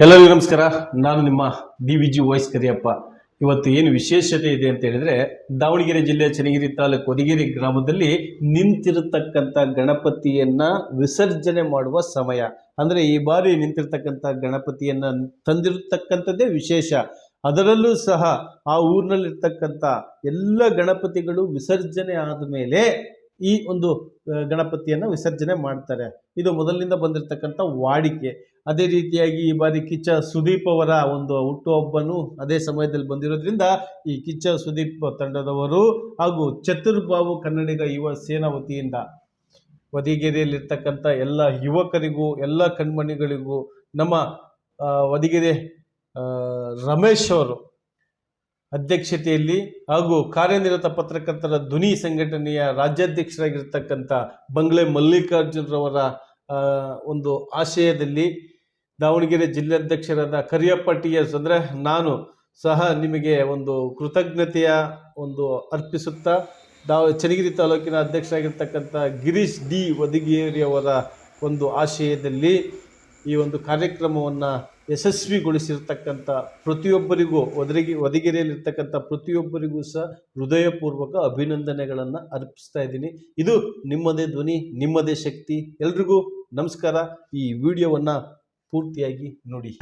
ಎಲ್ಲರಿಗೂ ನಮಸ್ಕಾರ. ನಾನು ನಿಮ್ಮ D V G voice Kariyappa. ಇವತ್ತು ಏನು ವಿಶೇಷತೆ ಇದೆ ಅಂತ ಹೇಳಿದ್ರೆ, ದಾವಣಗೆರೆ ಜಿಲ್ಲೆ ಚನ್ನಗಿರಿ ತಾಲೂಕು ಹೊದಿಗೆರೆ ಗ್ರಾಮದಲ್ಲಿ ನಿಂತಿರತಕ್ಕಂಥ ಗಣಪತಿಯನ್ನ ವಿಸರ್ಜನೆ ಮಾಡುವ ಸಮಯ. ಅಂದ್ರೆ ಈ ಬಾರಿ ನಿಂತಿರ್ತಕ್ಕಂಥ ಗಣಪತಿಯನ್ನ ತಂದಿರತಕ್ಕಂಥದ್ದೇ ವಿಶೇಷ. ಅದರಲ್ಲೂ ಸಹ ಆ ಊರಿನಲ್ಲಿರ್ತಕ್ಕಂಥ ಎಲ್ಲ ಗಣಪತಿಗಳು ವಿಸರ್ಜನೆ ಆದಮೇಲೆ ಈ ಒಂದು ಗಣಪತಿಯನ್ನು ವಿಸರ್ಜನೆ ಮಾಡ್ತಾರೆ. ಇದು ಮೊದಲಿನಿಂದ ಬಂದಿರತಕ್ಕಂಥ ವಾಡಿಕೆ. ಅದೇ ರೀತಿಯಾಗಿ ಈ ಬಾರಿ ಕಿಚ್ಚ ಸುದೀಪ್ ಅವರ ಒಂದು ಹುಟ್ಟುಹಬ್ಬನು ಅದೇ ಸಮಯದಲ್ಲಿ ಬಂದಿರೋದ್ರಿಂದ ಈ ಕಿಚ್ಚ ಸುದೀಪ್ ತಂಡದವರು ಹಾಗೂ ಚತುರ್ಬಾಬು ಕನ್ನಡಿಗ ಯುವ ಸೇನಾ ವತಿಯಿಂದ ವದಿಗೆರೆಯಲ್ಲಿರ್ತಕ್ಕಂಥ ಎಲ್ಲ ಯುವಕರಿಗೂ, ಎಲ್ಲ ಕಣ್ಮಣಿಗಳಿಗೂ ನಮ್ಮ ವದಿಗೆರೆ ರಮೇಶ್ ಅವರು ಅಧ್ಯಕ್ಷತೆಯಲ್ಲಿ ಹಾಗೂ ಕಾರ್ಯನಿರತ ಪತ್ರಕರ್ತರ ಧ್ವನಿ ಸಂಘಟನೆಯ ರಾಜ್ಯಾಧ್ಯಕ್ಷರಾಗಿರ್ತಕ್ಕಂಥ ಬಂಗ್ಲೆ ಮಲ್ಲಿಕಾರ್ಜುನರವರ ಒಂದು ಆಶಯದಲ್ಲಿ ದಾವಣಗೆರೆ ಜಿಲ್ಲಾಧ್ಯಕ್ಷರಾದ ಕರಿಯಪ್ಪ ಟಿ ಎಸ್ ಅಂದರೆ ನಾನು ಸಹ ನಿಮಗೆ ಒಂದು ಕೃತಜ್ಞತೆಯ ಒಂದು ಅರ್ಪಿಸುತ್ತಾ ದಾವ ಚನ್ನಗಿರಿ ತಾಲೂಕಿನ ಅಧ್ಯಕ್ಷರಾಗಿರ್ತಕ್ಕಂಥ ಗಿರೀಶ್ ಡಿ ಒದಿಗೇರಿಯವರ ಒಂದು ಆಶಯದಲ್ಲಿ ಈ ಒಂದು ಕಾರ್ಯಕ್ರಮವನ್ನು ಯಶಸ್ವಿಗೊಳಿಸಿರ್ತಕ್ಕಂಥ ಪ್ರತಿಯೊಬ್ಬರಿಗೂ ಒದಗಿ ಒದಗಿರೆಯಲ್ಲಿರ್ತಕ್ಕಂಥ ಪ್ರತಿಯೊಬ್ಬರಿಗೂ ಸಹ ಹೃದಯಪೂರ್ವಕ ಅಭಿನಂದನೆಗಳನ್ನು ಅರ್ಪಿಸ್ತಾ ಇದ್ದೀನಿ. ಇದು ನಿಮ್ಮದೇ ಧ್ವನಿ, ನಿಮ್ಮದೇ ಶಕ್ತಿ. ಎಲ್ರಿಗೂ ನಮಸ್ಕಾರ. ಈ ವಿಡಿಯೋವನ್ನು ಪೂರ್ತಿಯಾಗಿ ನೋಡಿ.